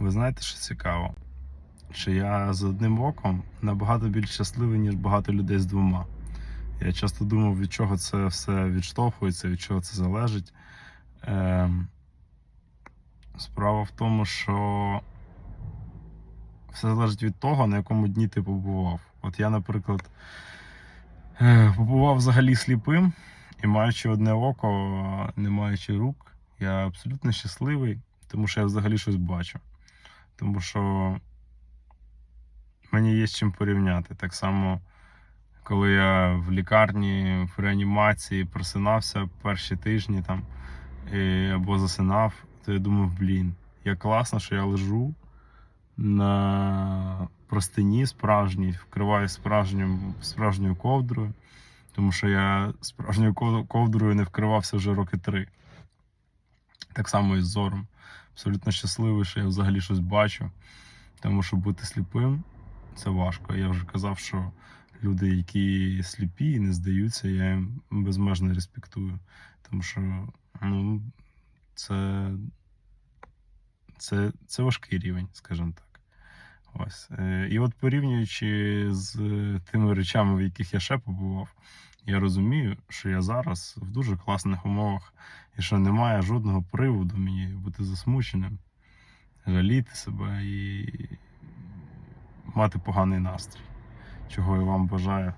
Ви знаєте, що цікаво? Що я з одним оком набагато більш щасливий, ніж багато людей з двома. Я часто думав, від чого це все відштовхується, від чого це залежить. Ем, справа в тому, що все залежить від того, на якому дні ти побував. От я, наприклад, е, побував взагалі сліпим і маючи одне око, не маючи рук, я абсолютно щасливий, тому що я взагалі щось бачу. Тому що мені є з чим порівняти. Так само, коли я в лікарні, в реанімації просинався перші тижні там і, або засинав, то я думав, блін, як класно, що я лежу на простині справжній, вкриваюсь справжнім, справжньою ковдрою, тому що я справжньою ковдрою не вкривався вже роки три. Так само і з зором. Абсолютно щасливий, що я взагалі щось бачу. Тому що бути сліпим це важко. Я вже казав, що люди, які сліпі і не здаються, я їм безмежно респектую. Тому що ну, це, це, це важкий рівень, скажімо так. Ось. Е, І от порівнюючи з тими речами, в яких я ще побував, я розумію, що я зараз в дуже класних умовах і що немає жодного приводу мені бути засмученим, жаліти себе і мати поганий настрій, чого я вам бажаю